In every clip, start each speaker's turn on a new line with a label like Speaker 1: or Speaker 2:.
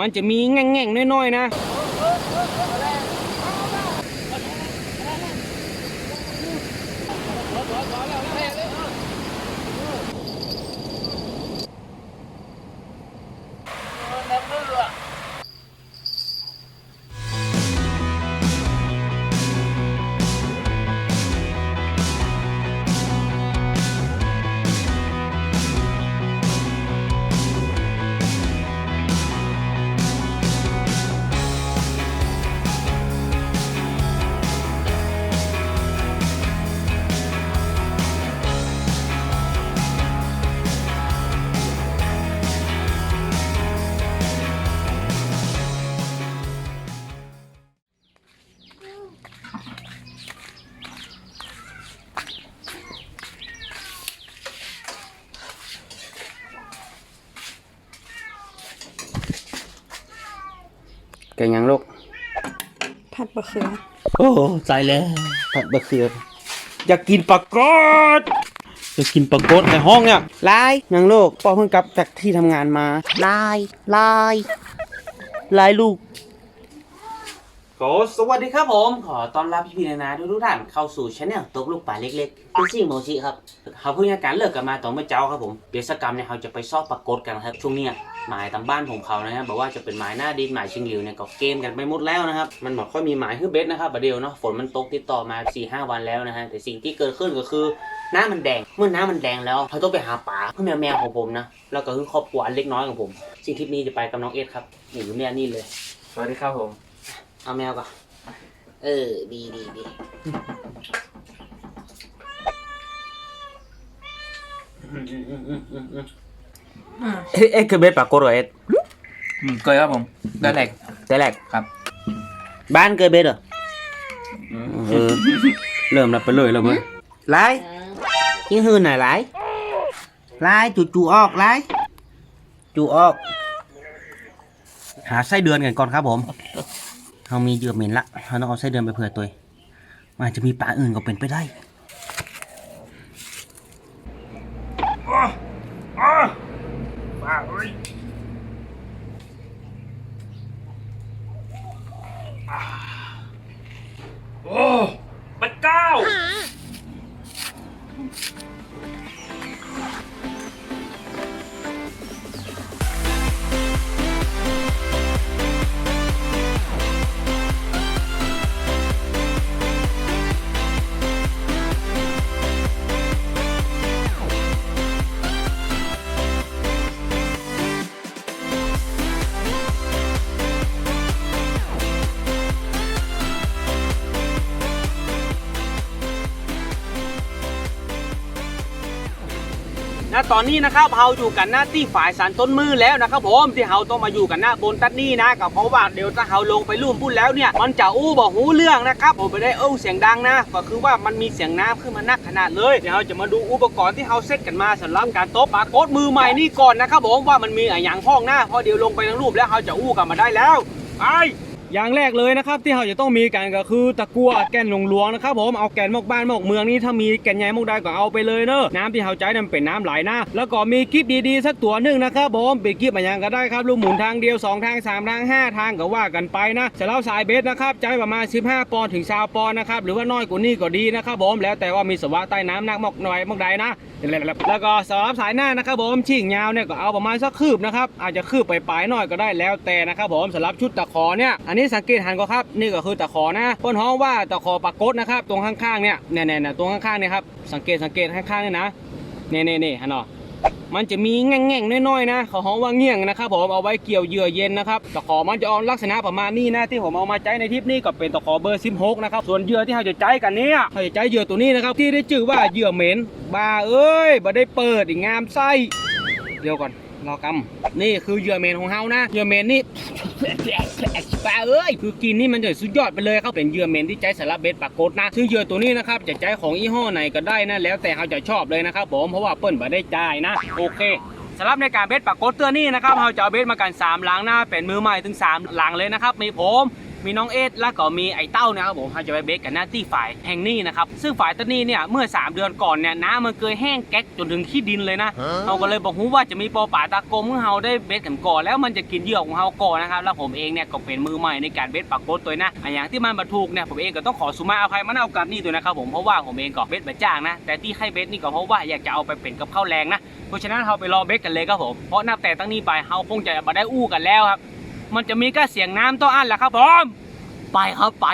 Speaker 1: มันจะมีแง่งๆน้อยๆนะ
Speaker 2: เขือ
Speaker 1: โอ้ใจแล้วผัดบะเขือ อยากกินปลากดอยากกินปลากดในห้องเนี่ยลายยังลูกพ่อเพิ่งกลับจากที่ทำงานมาลายลายลายลูก โอ้สวัสดีครับผม ขอต้อนรับพี่พี่ๆนานาทุกท่านเข้าสู่ช anel ตกลูกป่าเล็กๆเป็นสิ่งโมชิครับเขาเพิ่งอาการเลิกกันมาตอนเมื่อเช้าครับผมเดี๋ยสกรรมเนี่ยเขาจะไปซอบปลากดกันครับช่วงเนี้ยหมายตามบ้านของเขานะครับบอกว่าจะเป็นหมายหน้าดินหมายชิงหลิวเนี่ยก็เกมกันไปหมดแล้วนะครับมันบอกค่อยมีหมายฮือเบสนะครับประเดี๋ยวเนาะฝนมันตกติดต่อมา4ี่ห้าวันแล้วนะฮะแต่สิ่งที่เกิดขึ้นก็คือน้ำมันแดงเมื่อน้ำมันแดงแล้วเขาต้องไปหาปลาเพื่อแมวแมวของผมนะแล้วก็คือครอบครัวอันเล็กน้อยของผมสิ่งคลิปนี้จะไปกับน้องเอสครับนี่อยู่เนี่ยนี่เลย
Speaker 3: สวัสดีครับผม
Speaker 1: เอาแมวก่อน เออ ดีดีดีเอ๊ะคือเบสปากโกรเอส
Speaker 3: อืมเคยครับผมได้แหลก
Speaker 1: แต่แรก
Speaker 3: ครับ
Speaker 1: บ้านเกิดเบสเหรอเออเริ่มแล้วไปเลยแล้วมั้ยไล่ยิงหืนหน่อยไล่ไล่จูจูออกไล่จูออก หาไส้เดือนกันก่อนครับผม เรามีเหยื่อเหม็นละเราต้องเอาไส้เดือนไปเผื่อตัวมันอาจจะมีปลาอื่นก็เป็นไปได้ ณตอนนี้นะครับเราอยู่กันหน้าที่ฝ่ายสารต้นมือแล้วนะครับผมที่เราต้องมาอยู่กันหน้าบนตัดนี่นะก็เพราะว่าเดี๋ยวถ้าเราลงไปลุ่มพุ่นแล้วเนี่ยมันจะอู้บอกหูเรื่องนะครับผมไปได้เอ้าเสียงดังนะก็คือว่ามันมีเสียงน้ำขึ้นมานักขนาดเลยเดี๋ยวเราจะมาดูอุปกรณ์ที่เราเซตกันมาสำหรับการโต๊ะปาโคตมือใหม่นี่ก่อนนะครับผมว่ามันมีอะไรอย่างห้องหน้าพอเดี๋ยวลงไปทั้งรูปแล้วเราจะอู้กันมาได้แล้วไป อย่างแรกเลยนะครับที่เราจะต้องมีกันก็คือตะกั่วแกนหลวงนะครับผมเอาแกนหมกบ้านหมกเมืองนี่ถ้ามีแกนใหญ่หมกใดก็เอาไปเลยเนอะน้ำที่เราใช้นั้นเป็นน้ำไหลนะแล้วก็มีกิฟดีๆสักตัวหนึ่งนะครับผมเป็นกิฟอะไรอย่างก็ได้ครับลูกหมุนทางเดียว 2 ทาง 3 ทาง 5 ทางก็ว่ากันไปนะสำหรับสายเบสนะครับใช้ประมาณ 15 ปอนด์ถึง20ปอนด์นะครับหรือว่าน้อยกว่านี้ก็ดีนะครับผมแล้วแต่ว่ามีสวะใต้น้ำนักหมกหน่อยหมกใดนะ แล้วก็สำหรับสายหน้านะครับผมชิ่งยาวเนี่ยก็เอาประมาณสักคืบนะครับอาจจะคืบไปปลายๆหน่อยก็ได้แล้วแต่นะครับผมสำหรับชุดตะขอเนี่ยอันนี้สังเกตหันก็ครับนี่ก็คือตะขอนะคนฮ้องว่าตะขอปากกดนะครับตรงข้างๆเนี่ยเนี่ยเนี่ยตรงข้างๆเนี่ยครับสังเกตสังเกตข้างๆเนี่ยนะเนี่ยเนี่ยเนี่ยฮันเนาะ มันจะมีแง่งๆน้อยๆนะเขาห้องว่าเงี่ยงนะครับผมเอาไว้เกี่ยวเหยื่อเย็นนะครับตะขอมันจะออกลักษณะประมาณนี้นะที่ผมเอามาใช้ในทริปนี้ก็เป็นตะขอเบอร์16นะครับส่วนเหยื่อที่เราจะใช้กันเนี้ยเราจะใช้เหยื่อตัวนี้นะครับที่ได้ชื่อว่าเหยื่อเหม็นบาเอ้ยบ่ได้เปิดอีกงามไส้เดี๋ยวก่อน งอกำนี่คือเหยื่อเมนของเฮานะเหยื่อเมนนี่ปลาเอ้ยคือกินนี่มันจะสุดยอดไปเลยครับเป็นเหยื่อเมนที่ใจสำหรับเบ็ดปลากดนะซึ่งเหยื่อตัวนี้นะครับจะใจของยี่ห้อไหนก็ได้นะแล้วแต่เขาจะชอบเลยนะครับผมเพราะว่าเปิ้ลบ่ได้จ่ายนะ โอเคสำหรับในการเบ็ดปากโกดตัวนี้นะครับเราจะเอาเบ็ดมากัน3หลังนะเป็นมือใหม่ถึง 3 หลังเลยนะครับมีผม มีน้องเอสแล้วก็มีไอ้เต้านะครับผมเขาจะไปเบสกันหน้าที่ฝ่ายแห่งนี้นะครับซึ่งฝ่ายต้นนี้เนี่ยเมื่อ 3 เดือนก่อนเนี่ยน้ำมันเคยแห้งแก๊กจนถึงขี้ดินเลยนะเราก็เลยบอกฮู้ว่าจะมีปอป่าตากลมของเราได้เบสกันก่อนแล้วมันจะกินเหยื่อของเราก่อนนะครับแล้วผมเองเนี่ยก็เป็นมือใหม่ในการเบสปากโกดตัวนะอะอย่างที่มันมาถูกเนี่ยผมเองก็ต้องขอสุมาเอาใครมาเอากับนี่ตัวนะครับผมเพราะว่าผมเองก็เบสแบบจ้างนะแต่ที่ให้เบสนี่ก็เพราะว่าอยากจะเอาไปเป็นกับข้าวแรงนะเพราะฉะนั้นเราไปรอเบสกันเลยครับผมเพราะนับแต่ตั้งนี้ไปเราคงจะมาได้อู้กันแล้วครับ มันจะมีแค่เสียงน้ำต้ออันแหละครับผม ไปครับไป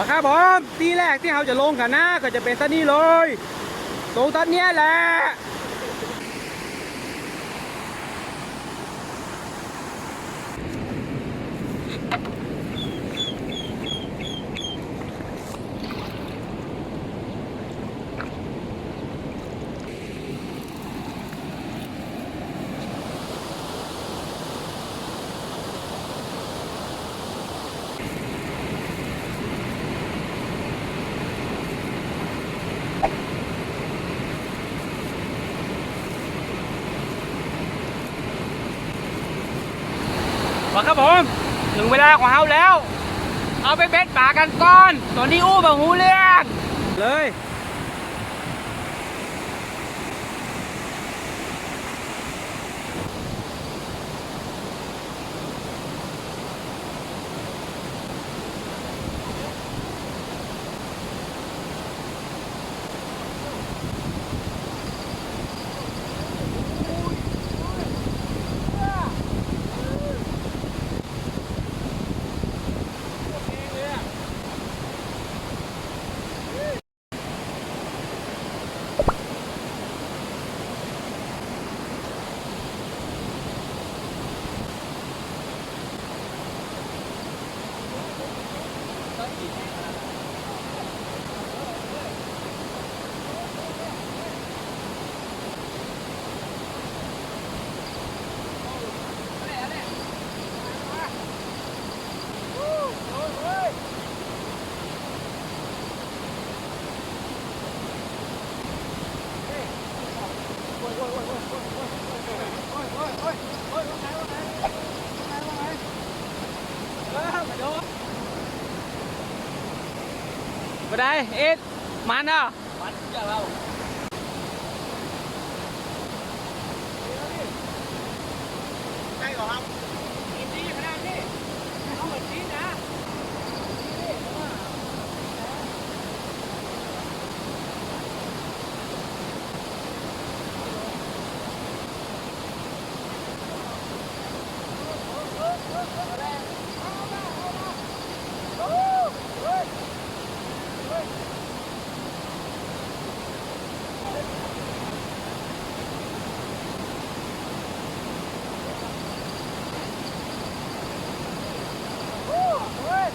Speaker 1: แล้วครับผมตีแรกที่เราจะลงกันนะก็จะเป็นตันนี้เลยตรงตันนี้แหละ ครับผมถึงเวลาของเฮาแล้ว เอาไปเบ็ดป่ากันก่อน ตอนนี้อู้แบบหูเรียงเลย มาได้เอ็ดมันอะมันจะเราใช่เหรอครับกินดีขนาดนี้เอาเหมือนชีสนะ งามเว้ย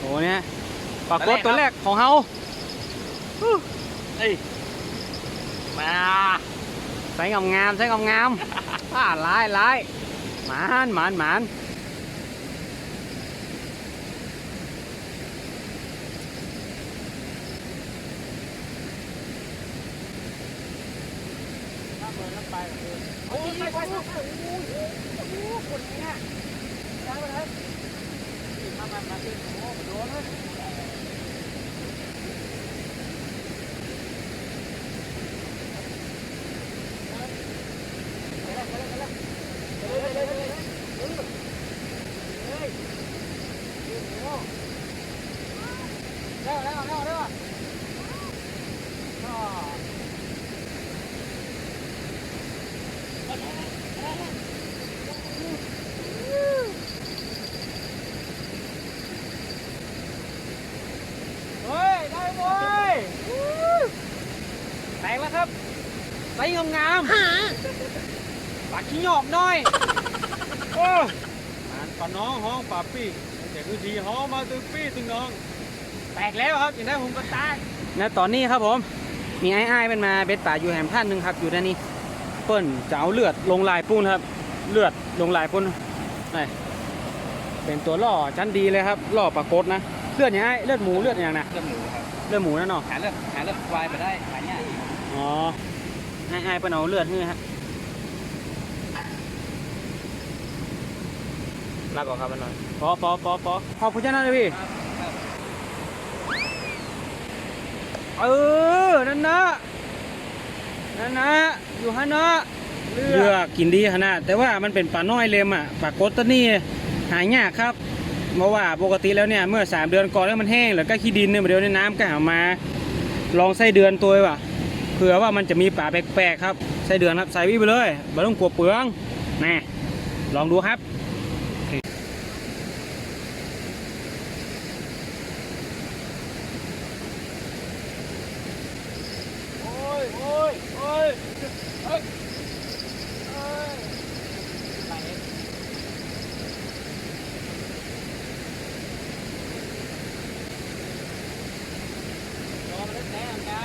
Speaker 1: โอ้เนี่ยปรากฏตัวแรกของเฮาเอ้ยมาใส่งามงามใส่งามงามอ่าลายลายหมานหมานหมาน เปิดแล้วไปกับเธอ โอ้ยไปไปไปโอ้ยโอ้โหคนนี้เนี่ยได้ไปเลยมามามาขึ้นโอ้โหโดนเลย เร็วเร็วเร็วเร็วเฮ้ย ได้เว้ยแตกแล้วครับ ใส่งามๆปากขี้หยอกหน่อยโอ้อ่านปาน้องห้องป่าปี้แต่คือทีห้องมาตึงปี้ตึงน้อง แตกแล้วครับอย่างนั้นผมก็ตายนะตอนนี้ครับผม มีไอ้ไอ้เป็นมาเบ็ดป่าอยู่แหมท่านหนึ่งครับอยู่ด้านนี้เปิ้นจะเอาเลือดลงลายปูนครับ เลือดลงลายปูนนี่เป็นตัวล่อชั้นดีเลยครับล่อปลากดนะเลือดอย่างไอ้เลือดหมูเลือดอย่างนะ
Speaker 3: เลือดหมูครับ
Speaker 1: เลือดหมูนั่นเนาะ
Speaker 3: หาเลือดหาเลือดควายไปได้หายาก
Speaker 1: อ๋อ ไอ้ไอ้เป็นเอาเลือดให้ครับ
Speaker 3: รับบอกครับมันหน่อย
Speaker 1: ปอปอปอปอขอบคุณเจ้าหน้าเลยพี่เออ นั่นนะ นั่นนะ อยู่ฮะเนาะเลือกกินดีขนาดแต่ว่ามันเป็นปลาน้อยเลมอะปลากดตัวนี้หายากครับเพราะว่าปกติแล้วเนี่ยเมื่อสามเดือนก่อนแล้วมันแห้งแล้วก็ขี้ดินเนี่ยเดี๋ยวในน้ำก็หามา ลองไส้เดือนตัวว่ะ เผื่อว่ามันจะมีป่าแปลกๆครับไส้เดือนครับใส่วิไปเลยไม่ต้องกลัวเปลืองนะลองดูครับโอ้ยโอ้ยโอ้ยเฮ้ย รอมาเล่นแน่จ้า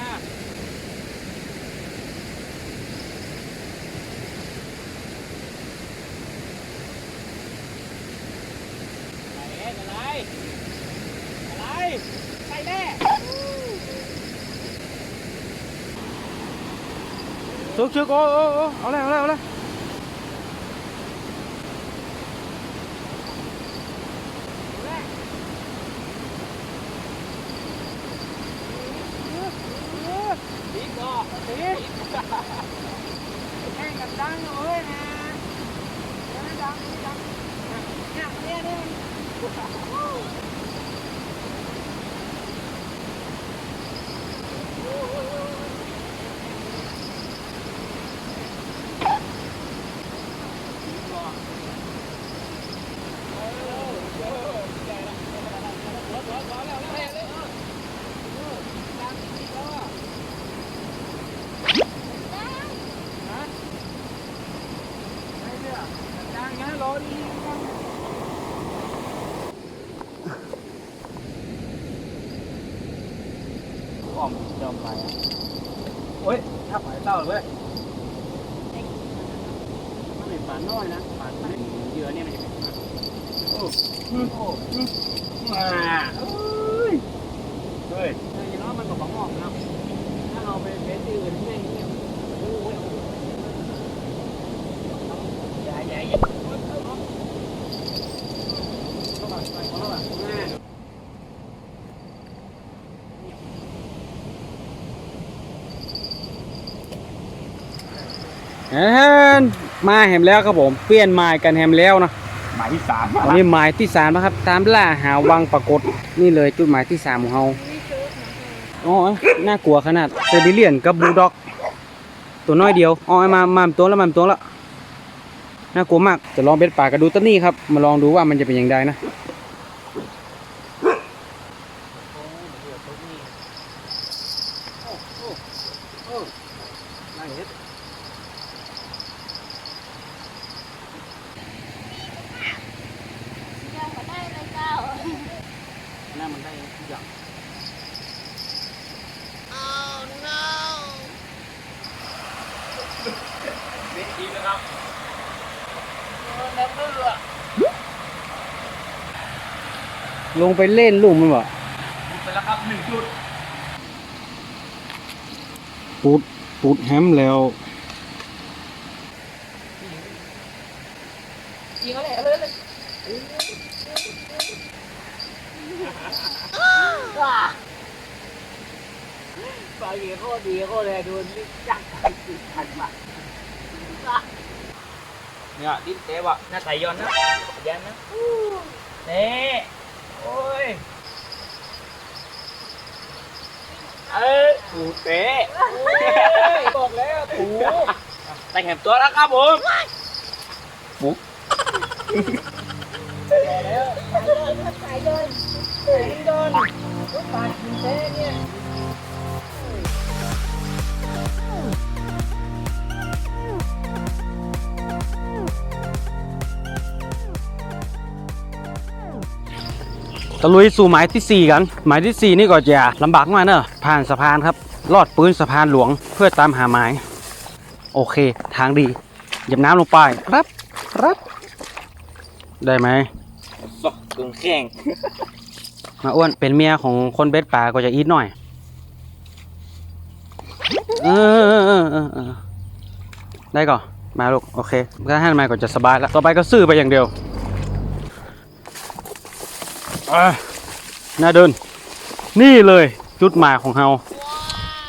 Speaker 1: อะไรอะไร อะไรไปแน่ ชุกชุกโอ้โอ้โอ้เอาเลยเอาเลยเอาเลยดีก่อนดีแข่งกันดังเลยนะดังดังเนี่ยเนี่ยเนี่ยดังนะรอดีอ้อมยอมไปโอ้ยถ้าปล่ อยเต้าเลยมันเป็นปลาน้อยนะปลาไม่เหยื่อเนี่ยมันจะเป็นปลาโอ้โอ้โอ้มาเฮ้ยเฮ้ยอย่างน้อยมันก็บอกงอกนะถ้าเอาไปเป็นที่อื่นไม่เงี้ยโอ้ยใหญ่ใหญ่ใหญ่เข้ามาใส่เข้ามาแม่ แฮน มาแฮมแล้วครับผม เปลี่ยนไม้กันแฮมแล้วนะ
Speaker 3: หมายที่สาม
Speaker 1: อันนี้หมายที่สามนะครับ ตามล่าหาวังปรากฏนี่เลยจุดหมายที่สามของเราอ๋อ น่ากลัวขนาดเซบิเลียนกับบูลด็อก ตัวน้อยเดียว อ๋อมามามตัวแล้วมามตัวแล้ว น่ากลัวมาก จะลองเบ็ดป่ากระดูตัวนี้ครับ มาลองดูว่ามันจะเป็นอย่างไรนะ
Speaker 4: ล
Speaker 1: งไปเล่นลูกมมันวะหลุด
Speaker 3: ไปแล้วครับหนึ่งจุด
Speaker 1: ปูดปูดแฮมแล้วยิ
Speaker 3: งอะไรเออเลยปลาเหี้ย
Speaker 1: โคตรดีโคตรเลยโดนจักรติดพันมา
Speaker 3: เนี่ยดิ้นเตะว่ะหน้าไตย้อนนะยันนะเน่โอ้ย
Speaker 1: เอ้ยถูเตะ
Speaker 3: บอกแล้วถู
Speaker 1: แต่งแหมตัวแล้วครับผม
Speaker 4: สายเดินสายเดินรถปาดกินเต้เนี่ย
Speaker 1: ตะลุยสู่หมายที่ 4 กัน หมายที่ 4 นี่ก็จะลำบากมากเนอะผ่านสะพานครับ ลอดปืนสะพานหลวงเพื่อตามหาหมาย โอเค ทางดีเหยียบน้ำลงไปครับครับ ได้ไหม
Speaker 3: สอกกึ่งแข้ง
Speaker 1: มาอ้วนเป็นเมียของคนเบ็ดป่าก็จะอีทหน่อยเออเออเออเออเออได้ก่อนมาลูกโอเคถ้าให้มาก็จะสบายแล้วต่อไปก็ซื่อไปอย่างเดียวอะ น่าเดิน นี่เลยจุดหมายของเรา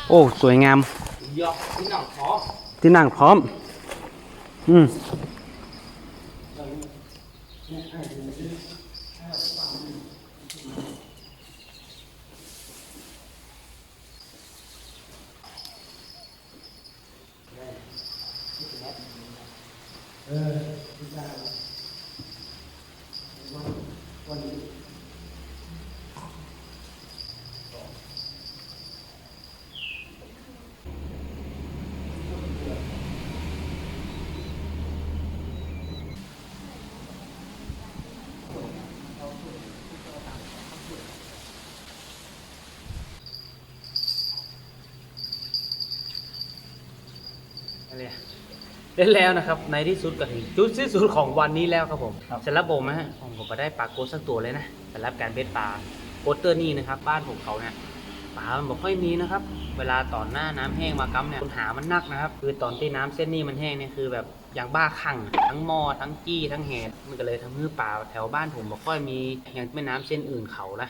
Speaker 1: โอ้ สวยงาม
Speaker 3: ที่นังคอ
Speaker 1: ที่นั่ง พร้อมอืมเล่นแล้วนะครับ ในที่สุดก็ถึงจุดสิ้นสุดของวันนี้แล้วครับผมสำหรับผมนะฮะผมก็ได้ปลาโกดสักตัวเลยนะสำหรับการเบ็ดปลาโกดเตอร์นี่นะครับ บ้านผมเขาเนี่ยปลามันบอกค่อยมีนะครับ เวลาตอนหน้าน้ำแห้งมากั๊มเนี่ยปัญหามันหนักนะครับ คือตอนที่น้ำเส้นนี้มันแห้งเนี่ยคือแบบ อย่างบ้าคลั่งทั้งหม้อทั้งจี้ทั้งแหดมันก็เลยทำให้ปลาแถวบ้านผมบอกค่อยมีอย่างแม่น้ำเส้นอื่นเขานะ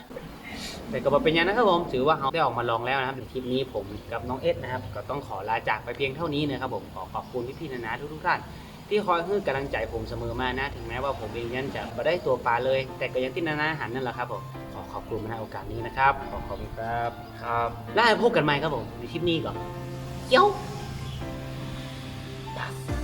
Speaker 1: แต่ก็บอกเป็นอยังนะครับผมถือว่าเขาได้ออกมาลองแล้วนะครับในคลิปนี้ผมกับน้องเอสนะครับ ก็ต้องขอลาจากไปเพียงเท่านี้นะครับผมขอขอบคุณพี่ๆนานาทุกๆท่านที่คอยให้กำลังใจผมเสมอมานะถึงแม้ว่าผมเองยันจะไม่ได้ตัวปลาเลย แต่ก็ยังที่นานาหันนั่นแหละครับผมขอขอบคุณมาในโอกาสนี้นะครับ ขอขอบคุณครับ
Speaker 3: ครับ
Speaker 1: แล้วพบกันใหม่ครับผมในคลิปนี้ก่อนเจ้า
Speaker 3: Yes